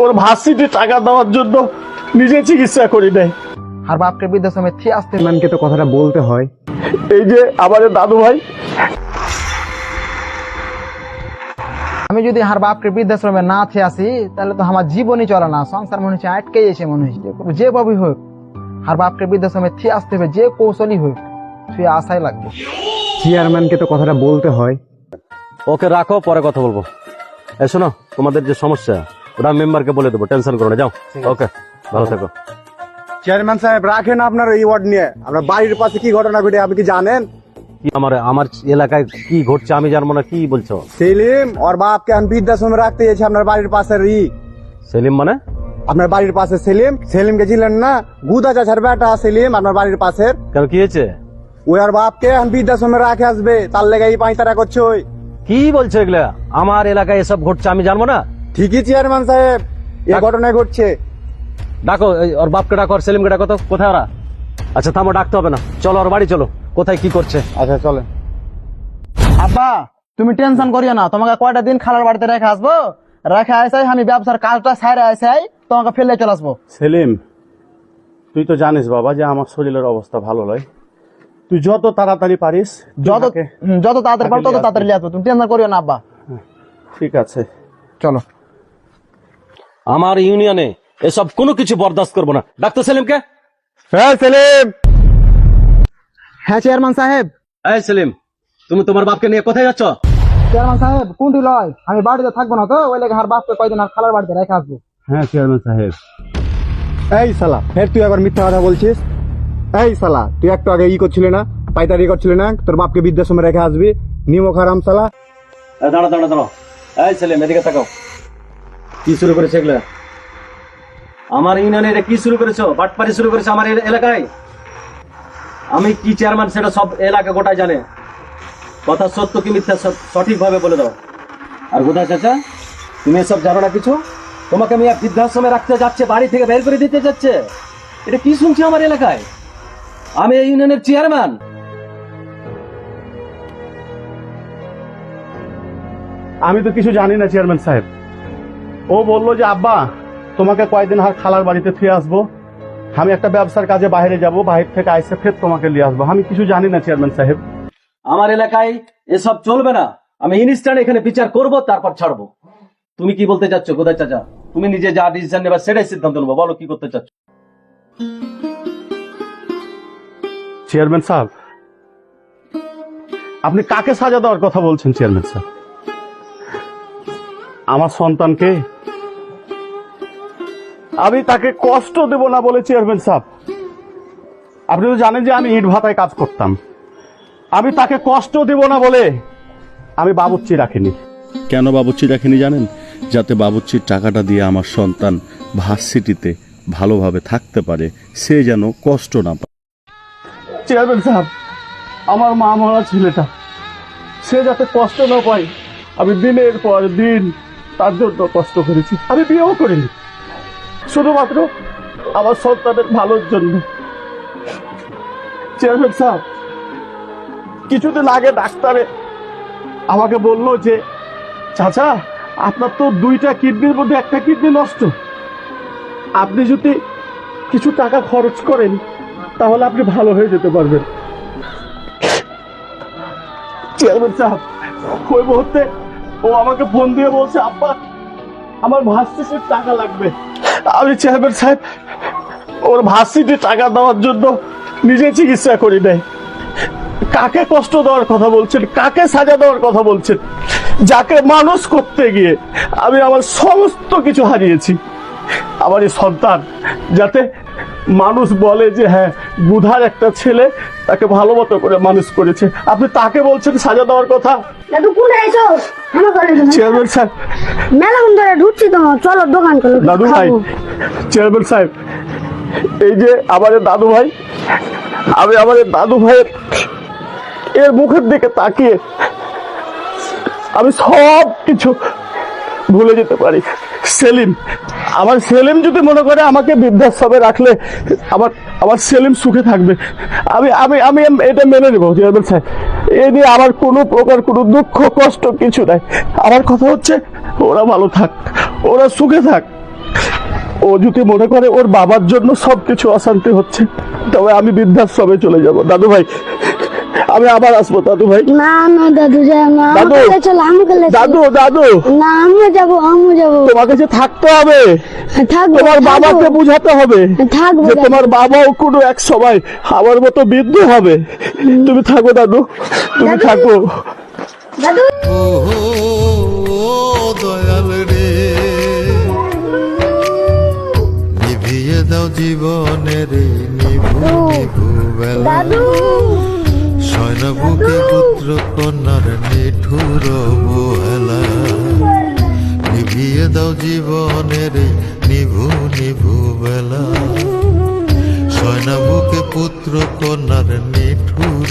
ওর varsity টাকা দেওয়ার জন্য নিজে চিকিৎসা করি নাই। আর বাপকে বৃদ্ধাশ্রমে থি আসতে ম্যানকে তো কথাটা বলতে হয়। এই যে আমাদের দাদু ভাই। আমি যদি আর বাপকে বৃদ্ধাশ্রমে না থে আসি তাহলে তো আমার জীবনই চলে না। সংসার মনে হচ্ছে আটকে এসে মনে হচ্ছে যে ভাবে হোক। আর বাপকে বৃদ্ধাশ্রমে থি আসতে হবে যে কৌশলই হোক তুই আশাই লাগবে। চেয়ারম্যানকে তো কথাটা বলতে হয়। ওকে রাখো পরে কথা বলব। এ শোনো তোমাদের যে সমস্যা ওটা মেম্বারকে বলে দেবো টেনশন করো না যাও। ওকে ভালো থেকো। চেয়ারম্যান সাহেব রাখেন আপনার এই ওয়ার্ড নিয়ে। আমরা বাড়ির পাশে কি ঘটনা ঘটে আপনি কি জানেন? কি আমার আমার এলাকায় কি ঘটছে আমি জানব না কি বলছো? সেলিম ওর বাপকে আমি বৃদ্ধাশ্রমে রাখতে এসেছি আপনার বাড়ির পাশের ই। সেলিম মানে? আপনার বাড়ির পাশে সেলিম সেলিমকে ছিলেন না? গুদা চাচার বেটা সেলিম আপনার বাড়ির পাশের। কেন কি হয়েছে? ওই আর বাপকে এখন বৃদ্ধাশ্রমে রাখে আসবে তার লেগে এই পাঁচতারা করছে ওই। কি বলছো এগুলা? আমার এলাকায় এসব ঘটছে আমি জানব না? ঠিকই চেয়ারম্যান সাহেব। এই ডাক- ঘটনা ঘটছে। ডাকো ওর বাপকে ডাকো আর সেলিমকে ডাকো তো। কোথায় ওরা? আচ্ছা থামো ডাকতে হবে না। চলো ওর বাড়ি চলো। কোথায় কি করছে? আচ্ছা চলে আব্বা তুমি টেনশন করিও না। তোমাকে কয়টা দিন খালার বাড়িতে রেখে আসব? রেখে আসাই আমি ব্যবসার কাজটা সাইরে আসাই তোমাকে ফেলে চলে আসব। সেলিম তুই তো জানিস বাবা যে আমার শরীরের অবস্থা ভালো নয়। তুই যত তাড়াতাড়ি পারিস যত হুম, যত তাড়াতাড়ি পারো তত তাড়াতাড়ি আসব। তুমি টেনশন করিও না আব্বা। ঠিক আছে। চলো। আমার ইউনিয়নে এসব কোনো কিছু বরদাস্ত করব না। ডাক্তার সেলিমকে? হ্যাঁ সেলিম। হ্যাঁ চেয়ারম্যান সাহেব। এই সেলিম তুমি তোমার বাপকে নিয়ে কোথায় যাচ্ছ? চেয়ারম্যান সাহেব কোনটি লয়? আমি বাড়িতে থাকব না তো ওই লেগে আর বাপকে কয়দিন আর খালার বাড়িতে রেখে আসব। হ্যাঁ চেয়ারম্যান সাহেব। এই সালা ফের তুই আবার মিথ্যা কথা বলছিস? এই সালা তুই একটু আগে ই করছিলি না পাইতারি করছিলি না তোর বাপকে বৃদ্ধাশ্রমে রেখে আসবি? নিমক হারাম সালা। দাঁড়া দাঁড়া দাঁড়া এই সেলিম এদিকে তাকাও। কি শুরু করেছে এগুলা? আমার ইউনিয়নে এটা কি শুরু করেছ? বাটপারি শুরু করেছ আমার এলাকায়? আমি কি চেয়ারম্যান সেটা সব এলাকা গোটায় জানে। কথা সত্য কি মিথ্যা সঠিক ভাবে বলে দাও। আর কোথায় চাচা, তুমি এসব জানো না কিছু? তোমাকে আমি এক বৃদ্ধাশ্রমে রাখতে যাচ্ছে, বাড়ি থেকে বের করে দিতে যাচ্ছে। এটা কি শুনছি আমার এলাকায়? আমি এই ইউনিয়নের চেয়ারম্যান আমি তো কিছু জানি না চেয়ারম্যান সাহেব। ও বলল যে আব্বা তোমাকে কয়েকদিন আর খালার বাড়িতে ফিরে আসব? আমি একটা ব্যবসার কাজে বাইরে যাব বাইরে থেকে আইসে ফের তোমাকে নিয়ে আসব। আমি কিছু জানি না চেয়ারম্যান সাহেব। আমার এলাকায় এসব চলবে না। আমি ইনস্ট্যান্ট এখানে বিচার করব তারপর ছাড়বো। তুমি কি বলতে চাচ্ছ? কোথায় চাচা? তুমি নিজে যা ডিসিশন নেবা সেটাই সিদ্ধান্ত নেব। বলো কি করতে চাচ্ছ? চেয়ারম্যান সাহেব আপনি কাকে সাজা দেওয়ার কথা বলছেন চেয়ারম্যান সাহেব? আমার সন্তানকে আমি তাকে কষ্ট দেব না বলে চেয়ারম্যান সাহেব। আপনি তো জানেন যে আমি ইট ভাতায় কাজ করতাম। আমি তাকে কষ্ট দেব না বলে আমি বাবুচ্চি রাখিনি। কেন বাবুর্চি রাখিনি জানেন? যাতে বাবুচ্চির টাকাটা দিয়ে আমার সন্তান ভার্সিটিতে ভালোভাবে থাকতে পারে সে যেন কষ্ট না পায়। চেয়ারম্যান সাহেব আমার মা মরা ছেলেটা সে যাতে কষ্ট না পায় আমি দিনের পর দিন তার জন্য কষ্ট করেছি। আমি বিয়েও করিনি। শুধুমাত্র আমার সন্তানের ভালোর জন্য। চেয়ারম্যান সাহেব, কিছুদিন আগে ডাক্তারে আমাকে বলল যে, চাচা, আপনার তো দুইটা কিডনির মধ্যে একটা কিডনি নষ্ট। আপনি যদি কিছু টাকা খরচ করেন, তাহলে আপনি ভালো হয়ে যেতে পারবেন। চেয়ারম্যান সাহেব, ওই মুহূর্তে ও আমাকে ফোন দিয়ে বলছে, আব্বা আমার ভাস্তিসের টাকা লাগবে। আমি চেয়ারম্যান সাহেব, ওর ভাস্তিতে টাকা দেওয়ার জন্য নিজে চিকিৎসা করি নাই। কাকে কষ্ট দেওয়ার কথা বলছেন? কাকে সাজা দেওয়ার কথা বলছেন? যাকে মানুষ করতে গিয়ে আমি আমার সমস্ত কিছু হারিয়েছি। আমার এই সন্তান যাতে মানুষ বলে যে হ্যাঁ বুধার একটা ছেলে তাকে ভালো মতো করে মানুষ করেছে। আপনি তাকে বলছেন সাজা দেওয়ার কথা? দাদু কোন আইছো। চেয়ারম্যান সাহেব। ধরে ঢুকছি তো চলো দোকান চলো দাদু ভাই চেয়ারম্যান সাহেব এই যে আমাদের দাদু ভাই আমি আমাদের দাদু ভাইয়ের এর মুখের দিকে তাকিয়ে আমি সব কিছু ভুলে যেতে পারি। সেলিম, আমার সেলিম যদি মনে করে আমাকে বৃদ্ধাশ্রমে রাখলে, আমার আমার সেলিম সুখে থাকবে। আমি আমি আমি এটা মেনে নেব চেয়ারম্যান সাহেব। এ নিয়ে আমার কোনো প্রকার কোনো দুঃখ, কষ্ট কিছু নাই। আমার কথা হচ্ছে, ওরা ভালো থাক, ওরা সুখে থাক। ও যদি মনে করে ওর বাবার জন্য সবকিছু অশান্তি হচ্ছে, তবে আমি বৃদ্ধাশ্রমে চলে যাব। দাদু ভাই আমি আবার আসব দাদু ভাই। না না দাদু যাই না। দাদু। চলো আমাকে দাদু দাদু! না আমিও যাব আমিও যাব। তোমাকে যে থাকতে হবে থাকব তোমার। বাবাকে বুঝাতে হবে থাকব যে দাদু। তোমার বাবাও কোনো এক সময় আমার মতো বৃদ্ধ হবে। তুমি থাকো দাদু। তুমি থাকো। দাদু। ও দয়াল রে। নিভিয়ে দাও জীবনের নিভু নিভু বেলা। শয়ন বুকে পুত্র কন্যার নিঠুর অবহেলা। নিভিয়ে দাও জীবনের নিভু নিভু বেলা। সয়নাবুকে বুকে পুত্র কন্যার নিঠুর